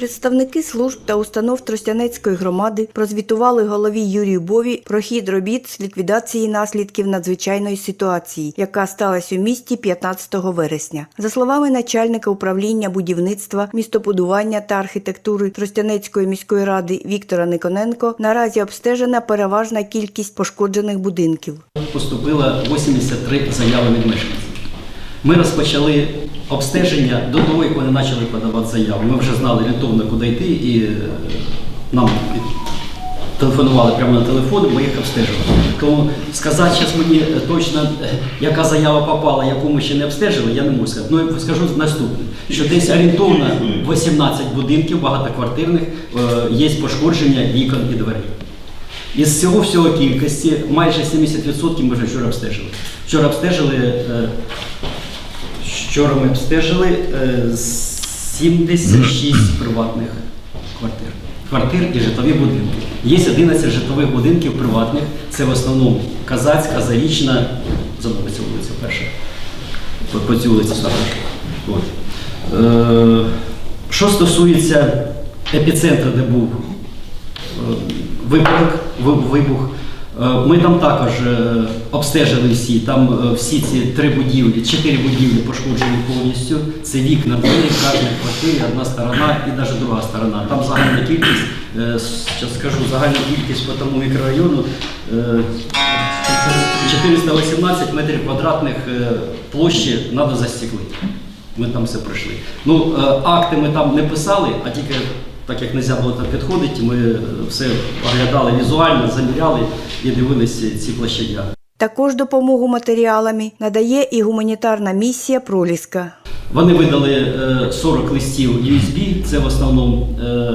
Представники служб та установ Тростянецької громади прозвітували голові Юрію Бові про хід робіт з ліквідації наслідків надзвичайної ситуації, яка сталася у місті 15 вересня. За словами начальника управління будівництва, містобудування та архітектури Тростянецької міської ради Віктора Никоненко, наразі обстежена переважна кількість пошкоджених будинків. Поступило 83 заяви від мешканців. Ми розпочали обстеження до того, як вони почали подавати заяви. Ми вже знали орієнтовно, куди йти, і е, нам телефонували прямо на телефон, ми їх обстежували. Тому сказати зараз мені точно, яка заява попала, яку ми ще не обстежили, я не можу сказати. Ну, я скажу наступне, що десь орієнтовно 18 будинків багатоквартирних е, є пошкодження вікон і дверей. Із цього всього кількості майже 70% ми вже вчора обстежили. Вчора обстежили, е, вчора ми обстежили е, 76 приватних квартир. Квартир і житлові будинки. Є 11 житлових будинків приватних. Це в основному Казацька, Зарічна, забула цю вулицю перша. По, по цій вулиці саме. От. Е, що стосується епіцентру, де був е, вибух. Е, Ми там також е, обстежили всі. Там е, всі ці три будівлі, чотири будівлі пошкоджені повністю. Це вікна, двері, кожна квартирі, одна сторона і навіть друга сторона. Там загальна кількість, зараз скажу, загальна кількість по тому мікрорайону е, 418 метрів квадратних площі треба застеклити. Ми там все пройшли. Ну, акти ми там не писали, а тільки так як не можна було там підходити, ми е, все оглядали візуально, заміряли і дивилися ці площадя. Також допомогу матеріалами надає і гуманітарна місія Проліска. Вони видали е, 40 листів USB, це в основному е,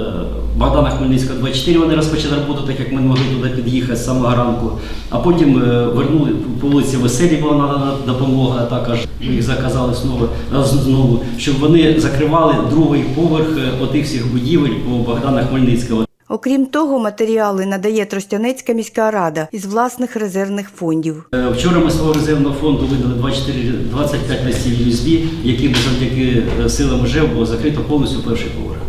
Богдана Хмельницького 24. Вони розпочали роботу, так як ми не могли туди під'їхати з самого ранку. А потім е, вернули по вулиці Веселі була надана допомога, також їх заказали знову, знову, щоб вони закривали другий поверх е, отих всіх будівель по Богдана Хмельницького. Окрім того, матеріали надає Тростянецька міська рада із власних резервних фондів. Е, Вчора ми з свого резервного фонду видали 24, 25 листів USB, які завдяки е, силам ЖЕВ було закрито повністю перший поверх.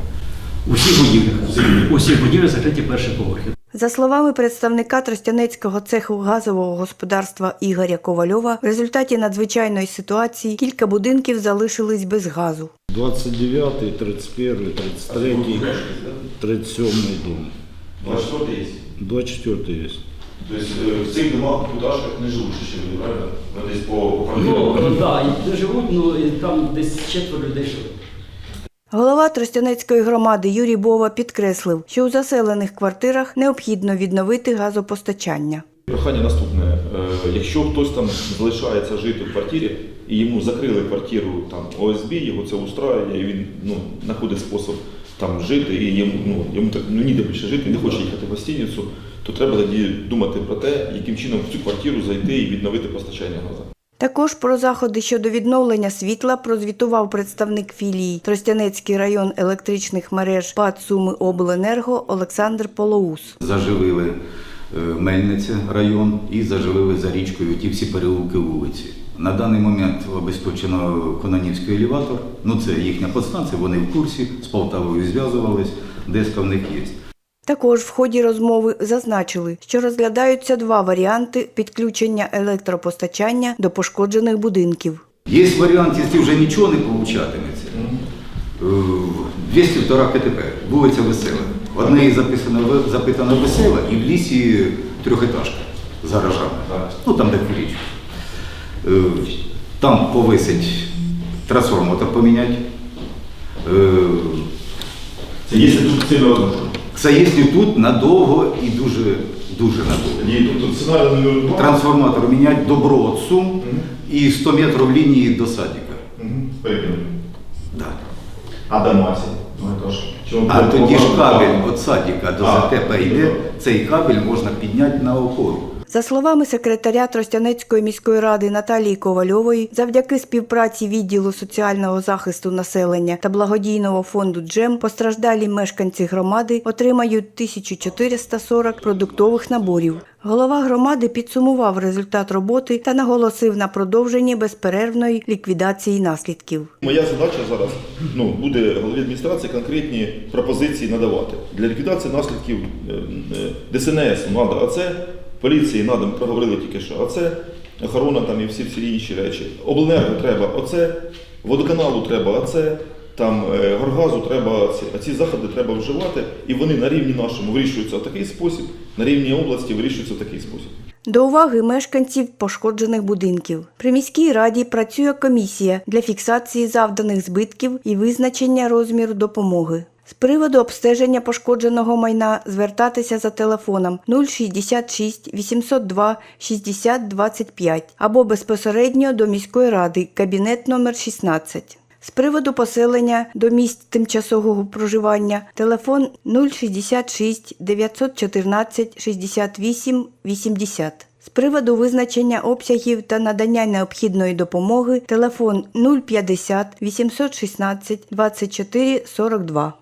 Усі будівлі, усі У всіх будівлях закриті перші поверхи. За словами представника Тростянецького цеху газового господарства Ігоря Ковальова, в результаті надзвичайної ситуації кілька будинків залишились без газу. 29, 31, 33, 37 дом. А что это есть? 24 есть. То есть э, в цих домах куташках не живуть ще люди, правильно? Ну, десь по Ну, так, де живуть, ну і там десь четверо людей живуть. Голова Тростянецької громади Юрій Бова підкреслив, що у заселених квартирах необхідно відновити газопостачання. Прохання наступне. Е, Якщо хтось там залишається жити в квартирі і йому закрили квартиру там ОСБ, його це устраює, і він ну, знаходить спосіб там жити, і йому, ну, йому так ну, ніде більше жити, не хоче їхати в гостиницю, то треба тоді думати про те, яким чином в цю квартиру зайти і відновити постачання газу. Також про заходи щодо відновлення світла прозвітував представник філії Тростянецький район електричних мереж ПАД Суми Обленерго Олександр Полоус. заживили е, Мельниця район і заживили за річкою ті всі переулки вулиці. На даний момент обезпечено Кононівський елеватор. Ну це їхня подстанція, вони в курсі, з Полтавою зв'язувались, деска в них є. Також в ході розмови зазначили, що розглядаються два варіанти підключення електропостачання до пошкоджених будинків. Є варіант, якщо вже нічого не получатиметься. Е, 202 КТП, вулиця Весела. В одній записано запитано весела і в лісі трьохетажка з гаражами. Ну там де річ. Там повисить трансформатор поміняти. Е, Це є дуже сильно. Це якщо тут надовго і дуже дуже надовго. Ні, тут, тут сценарій номер два. Трансформатор міняти добро от Сум і 100 метрів лінії до садика. Мгм, Перекину. Да. А до Масі? Ну, А тоді ж кабель від садика до А, ЗТП йде, цей кабель можна підняти на опору. За словами секретаря Тростянецької міської ради Наталії Ковальової, завдяки співпраці відділу соціального захисту населення та благодійного фонду Джем постраждалі мешканці громади отримають 1440 продуктових наборів. Голова громади підсумував результат роботи та наголосив на продовженні безперервної ліквідації наслідків. Моя задача зараз ну, буде голові адміністрації конкретні пропозиції надавати. Для ліквідації наслідків е, е, ДСНС треба АЦ, поліції треба, ми проговорили тільки що АЦ, охорона там і всі всі інші речі. Обленерго треба ОЦ, водоканалу треба АЦ, там е, горгазу треба ці, а ці заходи треба вживати, і вони на рівні нашому вирішуються в такий спосіб, на рівні області вирішуються в такий спосіб. До уваги мешканців пошкоджених будинків. При міській раді працює комісія для фіксації завданих збитків і визначення розміру допомоги. З приводу обстеження пошкодженого майна звертатися за телефоном 066 802 60 25 або безпосередньо до міської ради, кабінет номер 16. З приводу поселення до місць тимчасового проживання телефон 066 914 68 80. З приводу визначення обсягів та надання необхідної допомоги телефон 050 816 24 42.